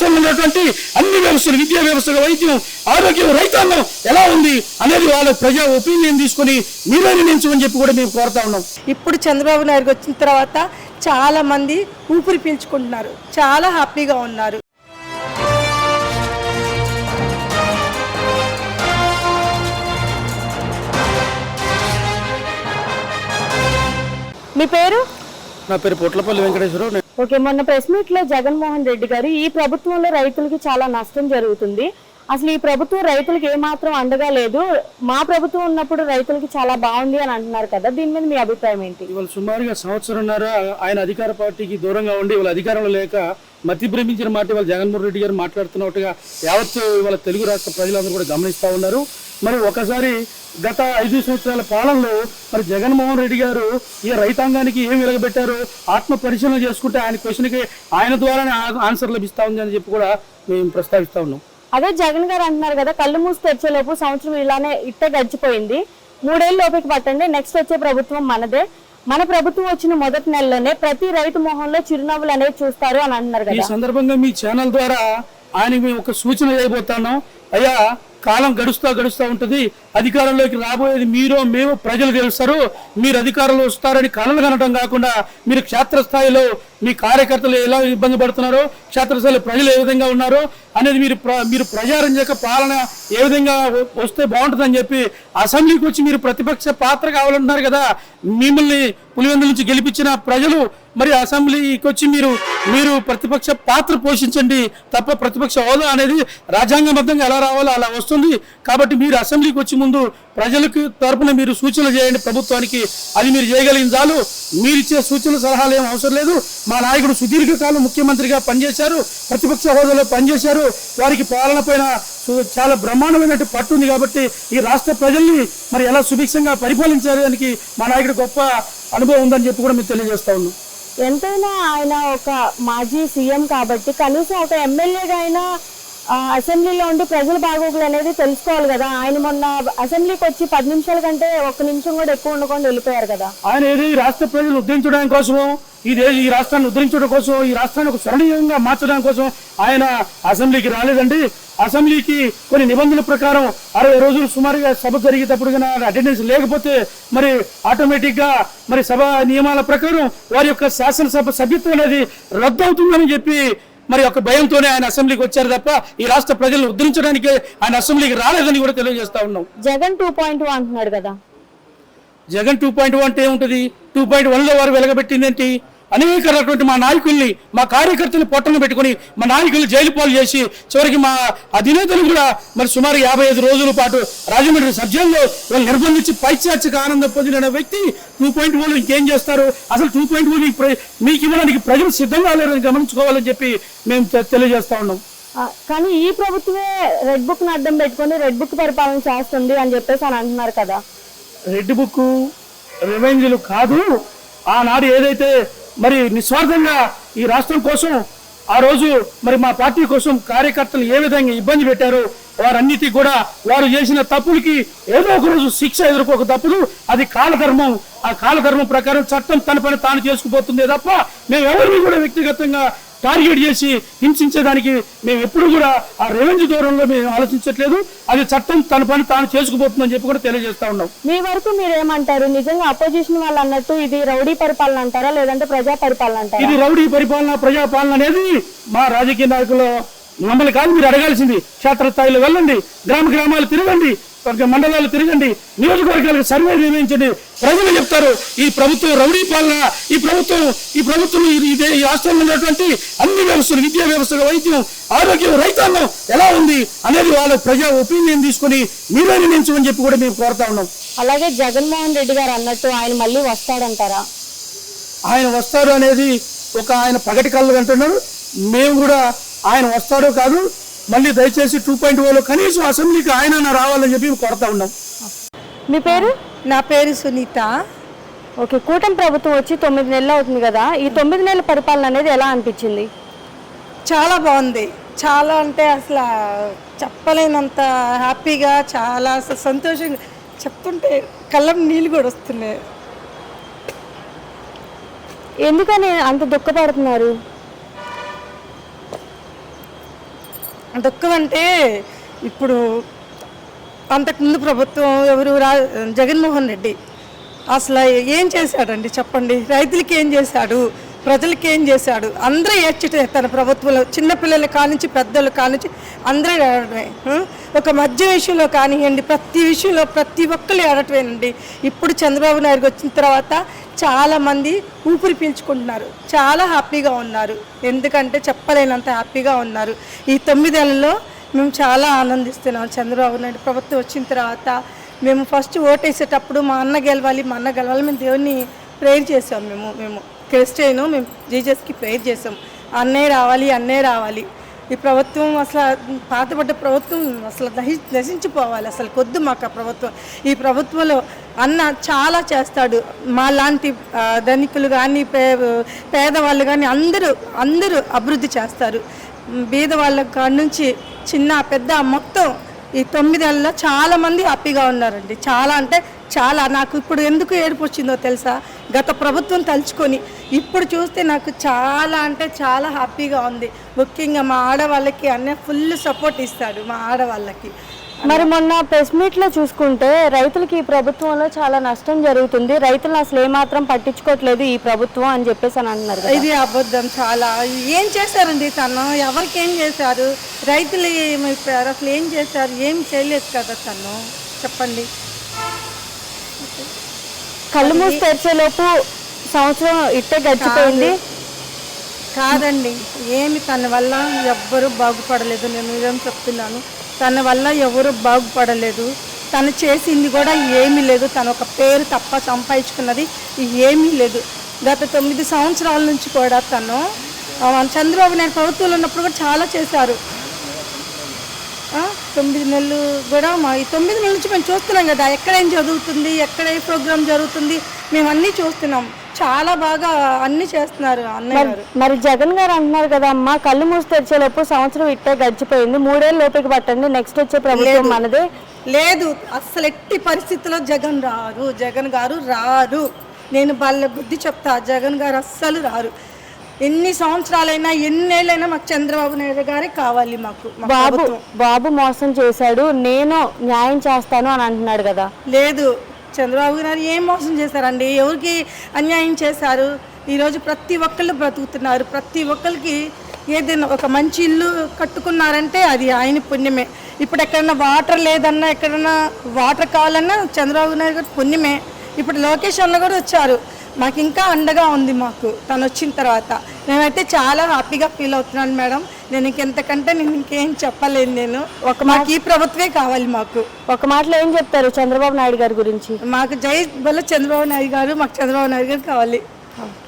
రాష్ట్రంలో ఉన్నటువంటి అన్ని వ్యవస్థలు విద్యా వ్యవస్థ వైద్యం ఆరోగ్యం రైతాంగం ఎలా ఉంది అనేది వాళ్ళ ప్రజా ఒపీనియన్ తీసుకొని మీరే నిర్ణయించమని చెప్పి కూడా మేము కోరుతా ఉన్నాం. ఇప్పుడు చంద్రబాబు నాయుడు వచ్చిన తర్వాత చాలా మంది ఊపిరి పీల్చుకుంటున్నారు. చాలా హ్యాపీగా ఉన్నారు. మీ పేరు? నా పేరు పొట్లపల్లి వెంకటేశ్వరరావు. ఓకే మొన్న ప్రెస్ మీట్లో జగన్మోహన్ రెడ్డి గారు ఈ ప్రభుత్వంలో రైతులకి చాలా నష్టం జరుగుతుంది. అసలు ఈ ప్రభుత్వం రైతులకి ఏమాత్రం అండగా లేదు. మా ప్రభుత్వం ఉన్నప్పుడు రైతులకి చాలా బాగుంది అని అంటున్నారు కదా. దీని మీద మీ అభిప్రాయం ఏంటి? ఇవాళ సుమారుగా సంవత్సరంన్నర ఆయన అధికార పార్టీకి దూరంగా ఉండి ఇవాళ అధికారంలో లేక మతి భ్రమించిన మాట ఇవాళ జగన్మోహన్ రెడ్డి గారు మాట్లాడుతున్నట్టుగా యావత్ ఇవాళ తెలుగు రాష్ట్ర ప్రజలందరూ కూడా గమనిస్తూ ఉన్నారు. మరి ఒకసారి గత ఐదు సంవత్సరాల పాలనలో మరి జగన్మోహన్ రెడ్డి గారు ఈ రైతాంగానికి ఏం వెలగబెట్టారు? ఆత్మ పరిశీలన చేసుకుంటే ఆయన క్వశ్చన్కి ఆయన ద్వారానే ఆన్సర్ లభిస్తూ ఉంది అని చెప్పి కూడా మేము ప్రస్తావిస్తూ ఉన్నాం. అదే జగన్ గారు అంటున్నారు కదా కళ్ళు మూసి తెరిచేలోపు సంవత్సరం ఇలానే ఇట్టే గడిచిపోయింది. మూడేళ్ళు లోపలికి పట్టండి నెక్స్ట్ వచ్చే ప్రభుత్వం మనదే. మన ప్రభుత్వం వచ్చిన మొదటి నెలలోనే ప్రతి రైతు మొహంలో చిరునవ్వులు అనేది చూస్తారు అని అంటున్నారు ఈ కదా. సందర్భంగా మీ ఛానల్ ద్వారా ఆయనకి మేము ఒక సూచన చేయబోతున్నాం. అయ్యా కాలం గడుస్తూ గడుస్తూ ఉంటుంది. అధికారంలోకి రాబోయేది మీరు మేము ప్రజలు గెలుస్తారు మీరు అధికారంలో వస్తారని కళలు కనడం కాకుండా మీరు క్షేత్రస్థాయిలో మీ కార్యకర్తలు ఎలా ఇబ్బంది పడుతున్నారో క్షేత్రస్థాయిలో ప్రజలు ఏ విధంగా ఉన్నారో అనేది మీరు ప్ర- మీరు ప్రజారంజక పాలన ఏ విధంగా వస్తే బాగుంటుందని చెప్పి అసెంబ్లీకి వచ్చి మీరు ప్రతిపక్ష పాత్ర కావాలంటున్నారు కదా. మిమ్మల్ని పులివెందుల నుంచి గెలిపించిన ప్రజలు మరి అసెంబ్లీకి వచ్చి మీరు మీరు ప్రతిపక్ష పాత్ర పోషించండి తప్ప ప్రతిపక్ష హోదా అనేది రాజ్యాంగబద్ధంగా ఎలా రావాలో అలా వస్తుంది. కాబట్టి మీరు అసెంబ్లీకి వచ్చి ముందు ప్రజలకు తరపున మీరు సూచనలు చేయండి. ప్రభుత్వానికి అది మీరు చేయగలిగిన చాలు. మీరు ఇచ్చే సూచనలు సలహాలు ఏం అవసరం లేదు. మా నాయకుడు సుదీర్ఘకాలం ముఖ్యమంత్రిగా పనిచేశారు. ప్రతిపక్ష హోదాలో పనిచేశారు. వారికి పాలన పైన చాలా బ్రహ్మాండమైనట్టు పట్టు ఉంది కాబట్టి ఈ రాష్ట్ర ప్రజల్ని మరి ఎలా సుభిక్షంగా పరిపాలించడానికి మా నాయకుడు గొప్ప అనుభవం ఉందని చెప్పి కూడా మేము తెలియజేస్తా ఉన్నాం. ఎంతైనా ఆయన ఒక మాజీ సీఎం కాబట్టి కనీసం ఒక ఎమ్మెల్యేగా అయినా అసెంబ్లీలో ఉండి ప్రజల బాగోగులు అనేది తెలుసుకోవాలి కదా. ఆయన మొన్న అసెంబ్లీకి వచ్చి పది నిమిషాల కంటే ఒక నిమిషం కూడా ఎక్కువ ఉండకుండా వెళ్ళిపోయారు కదా. ఆయన ఏదో ఈ రాష్ట్ర ప్రజలు ఉద్ధరించడానికి కోసం ఈ దేశ ఈ రాష్ట్రాన్ని ఉద్ధరించడం కోసం ఈ రాష్ట్రాన్ని ఒక స్మరణీయంగా మార్చడం కోసం ఆయన అసెంబ్లీకి రాలేదండి. అసెంబ్లీకి కొన్ని నిబంధనల ప్రకారం అరవై రోజులు సుమారుగా సభ జరిగేటప్పుడు అటెండెన్స్ లేకపోతే మరి ఆటోమేటిక్గా మరి సభ నియమాల ప్రకారం వారి యొక్క శాసనసభ సభ్యత్వం అనేది రద్దు అవుతుందని చెప్పి మరి ఒక భయంతోనే ఆయన అసెంబ్లీకి వచ్చారు తప్ప ఈ రాష్ట్ర ప్రజలను ఉద్ధరించడానికి ఆయన అసెంబ్లీకి రాలేదని కూడా తెలియజేస్తా ఉన్నాం. జగన్ టూ పాయింట్ అంటున్నాడు కదా. జగన్ టూ పాయింట్ వన్ అంటే ఏముంటుంది? టూ పాయింట్ వన్లో వారు వెలగబెట్టింది ఏంటి అనేక రకమైన మా నాయకుల్ని మా కార్యకర్తలు పొట్టను పెట్టుకొని మా నాయకుల్ని జైలు పాలు చేసి చివరికి మా అధినేతలు కూడా మరి సుమారు యాభై ఐదు రోజుల పాటు రాజమండ్రి సబ్జెక్ట్లో వాళ్ళు నిర్బంధించి పైచాచిక ఆనందం పొందిన వ్యక్తి టూ పాయింట్ వన్ ఇంకేం చేస్తారు? అసలు టూ పాయింట్ వన్ మీకు ఇవ్వడానికి ప్రజలు సిద్ధంగా లేరని గమనించుకోవాలని చెప్పి మేము తెలియజేస్తా ఉన్నాం. కానీ ఈ ప్రభుత్వమే రెడ్ బుక్ని అడ్డం పెట్టుకొని రెడ్ బుక్ పరిపాలన చేస్తుంది అని చెప్పేసి అని అంటున్నారు కదా. రెడ్ బుక్ రివెంజ్లు కాదు. ఆనాడు ఏదైతే మరి నిస్వార్థంగా ఈ రాష్ట్రం కోసం ఆ రోజు మరి మా పార్టీ కోసం కార్యకర్తలు ఏ విధంగా ఇబ్బంది పెట్టారో వారన్నిటి కూడా వారు చేసిన తప్పులకి ఏదో ఒక రోజు శిక్ష ఎదుర్కోక తప్పుడు అది కాలధర్మం. ఆ కాలధర్మం ప్రకారం చట్టం తన పని తాను చేసుకుపోతుందే తప్ప మేము ఎవరిని కూడా వ్యక్తిగతంగా టార్గెట్ చేసి హింసించేదానికి మేము ఎప్పుడు కూడా ఆ రెవెన్యూ దూరంలో మేము ఆలోచించట్లేదు. అది చట్టం తన పని తాను చేసుకుపోతుందని చెప్పి కూడా తెలియజేస్తా ఉన్నాం. మీ వరకు మీరు ఏమంటారు? నిజంగా అపోజిషన్ వాళ్ళు అన్నట్టు ఇది రౌడీ పరిపాలన అంటారా? లేదంటే ప్రజా పరిపాలన అంటారా? ఇది రౌడీ పరిపాలన ప్రజాపాలన అనేది మా రాజకీయ నాయకులు మమ్మల్ని కాదు మీరు అడగాల్సింది. క్షేత్రస్థాయిలో వెళ్ళండి గ్రామ గ్రామాలు తిరగండి మండలాలు తిరగండి. నియోజకవర్గాలకు సర్వే నిర్వహించండి. ప్రజలు చెప్తారు ఈ ప్రభుత్వం రౌడీ పాలన ఈ ప్రభుత్వం ఈ ప్రభుత్వం ఇదే ఈ రాష్ట్రంలో ఉన్నటువంటి అన్ని వ్యవస్థలు విద్యా వ్యవస్థ వైద్యం ఆరోగ్యం రైతాంగం ఎలా ఉంది అనేది వాళ్ళ ప్రజా ఒపీనియన్ తీసుకొని మీరే నిర్ణయించమని చెప్పి కూడా మేము కోరుతా ఉన్నాం. అలాగే జగన్మోహన్ రెడ్డి గారు అన్నట్టు ఆయన మళ్ళీ వస్తాడంటారా? ఆయన వస్తారు అనేది ఒక ఆయన పగటి కళ్ళు అంటున్నారు. మేము కూడా ఆయన వస్తాడో కాదు మళ్ళీ దయచేసి టూ పాయింట్ ఓలో కనీసం అసెంబ్లీకి ఆయన రావాలని చెప్పి కోరుతా ఉన్నాం. మీ పేరు? నా పేరు సునీత. ఓకే కూటమి ప్రభుత్వం వచ్చి తొమ్మిది నెలలు అవుతుంది కదా ఈ తొమ్మిది నెలల పరిపాలన అనేది ఎలా అనిపించింది? చాలా బాగుంది. చాలా అంటే అసలు చెప్పలేనంత హ్యాపీగా చాలా సంతోషంగా చెప్తుంటే కళ్ళం నీళ్ళు కూడా వస్తున్నాయి. ఎందుకని అంత దుఃఖపడుతున్నారు? దుఃఖం అంటే ఇప్పుడు అంతకుముందు ప్రభుత్వం ఎవరు రా జగన్మోహన్ రెడ్డి. అసలు ఏం చేశాడండి చెప్పండి? రైతులకి ఏం చేశాడు? ప్రజలకి ఏం చేశాడు? అందరూ ఏడ్చిటే తన ప్రభుత్వంలో చిన్నపిల్లలు కానించి పెద్దలు కానించి అందరూ ఏడటమే ఒక మధ్య విషయంలో కానివ్వండి ప్రతి విషయంలో ప్రతి ఒక్కరు ఏడటమేనండి ఇప్పుడు చంద్రబాబు నాయుడు వచ్చిన తర్వాత చాలామంది ఊపిరి పీల్చుకుంటున్నారు. చాలా హ్యాపీగా ఉన్నారు. ఎందుకంటే చెప్పలేనంత హ్యాపీగా ఉన్నారు. ఈ తొమ్మిదేళ్ళలో మేము చాలా ఆనందిస్తున్నాం. చంద్రబాబు నాయుడు ప్రభుత్వం వచ్చిన తర్వాత మేము ఫస్ట్ ఓటేసేటప్పుడు మా అన్న గెలవాలి మా అన్న గెలవాలి మేము దేవుని ప్రేయర్ చేసాం మేము మేము. క్రిస్టియన్ మేము జీజస్కి ప్రేయర్ చేసాం అన్నే రావాలి అన్నే రావాలి. ఈ ప్రభుత్వం అసలు పాతపడ్డ ప్రభుత్వం అసలు నహి నశించిపోవాలి అసలు కొద్దు మాకు ఆ ప్రభుత్వం. ఈ ప్రభుత్వంలో అన్న చాలా చేస్తాడు. మా లాంటి ధనికులు కానీ పే పేదవాళ్ళు కానీ అందరూ అందరూ అభివృద్ధి చేస్తారు. బీద వాళ్ళ కాడ నుంచి చిన్న పెద్ద మొత్తం ఈ తొమ్మిదేళ్ళలో చాలామంది హ్యాపీగా ఉన్నారండి. చాలా అంటే చాలా. నాకు ఇప్పుడు ఎందుకు ఏడుపు వచ్చిందో తెలుసా? గత ప్రభుత్వం తలుచుకొని ఇప్పుడు చూస్తే నాకు చాలా అంటే చాలా హ్యాపీగా ఉంది. ముఖ్యంగా మా ఆడవాళ్ళకి అన్నీ ఫుల్ సపోర్ట్ ఇస్తాడు మా ఆడవాళ్ళకి. మరి మొన్న ప్రెస్ మీట్లో చూసుకుంటే రైతులకి ఈ ప్రభుత్వంలో చాలా నష్టం జరుగుతుంది. రైతులను అసలు ఏమాత్రం పట్టించుకోవట్లేదు ఈ ప్రభుత్వం అని చెప్పేసి అని అంటున్నారు. ఇది అబద్ధం చాలా. ఏం చేశారండి తను? ఎవరికి ఏం చేశారు? రైతులు ఏమైపోయారు? అసలు ఏం చేశారు? ఏం చేయలేదు కదా తను? చెప్పండి. కళ్ళు మూసి తెరిచేలోపు సంవత్సరం ఇట్టే గడిచిపోయింది. కాదండి. ఏమి తన వల్ల ఎవ్వరూ బాగుపడలేదు. నేను నిజం చెప్తున్నాను. తన వల్ల ఎవరు బాగుపడలేదు. తను చేసింది కూడా ఏమీ లేదు. తను ఒక పేరు తప్ప సంపాదించుకున్నది ఏమీ లేదు. గత తొమ్మిది సంవత్సరాల నుంచి కూడా తను చంద్రబాబు నాయుడు ప్రభుత్వంలో ఉన్నప్పుడు కూడా చాలా చేశారు. తొమ్మిది నెలలు కూడా మా ఈ తొమ్మిది నెలల నుంచి మేము చూస్తున్నాం కదా ఎక్కడ ఏం జరుగుతుంది ఎక్కడ ఏ ప్రోగ్రాం జరుగుతుంది మేము అన్నీ చూస్తున్నాం. చాలా బాగా అన్నీ చేస్తున్నారు అన్నయ్య గారు. మరి జగన్ గారు అంటున్నారు కదా అమ్మా కళ్ళు మూసి తెరిచేలోపు సంవత్సరం ఇట్టే గడిచిపోయింది. మూడేళ్ళు లోపలికి పట్టండి నెక్స్ట్ వచ్చే ప్రభుత్వం మనదే. లేదు అస్సలు ఎట్టి పరిస్థితుల్లో జగన్ రారు. జగన్ గారు రారు. నేను వాళ్ళ బుద్ధి చెప్తా జగన్ గారు అస్సలు రారు. ఎన్ని సంవత్సరాలైనా ఎన్నేళ్ళైనా మాకు చంద్రబాబు నాయుడు గారే కావాలి మాకు మా బాబు ప్రభుత్వం. బాబు మోసం చేశాడు నేను న్యాయం చేస్తాను అని అంటున్నాడు కదా. లేదు. చంద్రబాబు గారు ఏం మోసం చేశారండి? ఎవరికి అన్యాయం చేశారు? ఈరోజు ప్రతి ఒక్కళ్ళు బ్రతుకుతున్నారు. ప్రతి ఒక్కరికి ఏదైనా ఒక మంచి ఇల్లు కట్టుకున్నారంటే అది ఆయన పుణ్యమే. ఇప్పుడు ఎక్కడన్నా వాటర్ లేదన్నా ఎక్కడన్నా వాటర్ కావాలన్నా చంద్రబాబు నాయుడు గారు పుణ్యమే. ఇప్పుడు లోకేష్ అన్న కూడా వచ్చారు. మాకు ఇంకా అండగా ఉంది మాకు తను వచ్చిన తర్వాత. నేనైతే చాలా హ్యాపీగా ఫీల్ అవుతున్నాను మేడం. నేను ఇంకెంతకంటే నేను ఇంకేం చెప్పలేను నేను. ఒక మాకు ఈ ప్రభుత్వమే కావాలి మాకు. ఒక మాటలో ఏం చెప్తారు చంద్రబాబు నాయుడు గారి గురించి? మాకు జై బల్ల చంద్రబాబు నాయుడు గారు మాకు చంద్రబాబు నాయుడు గారు కావాలి.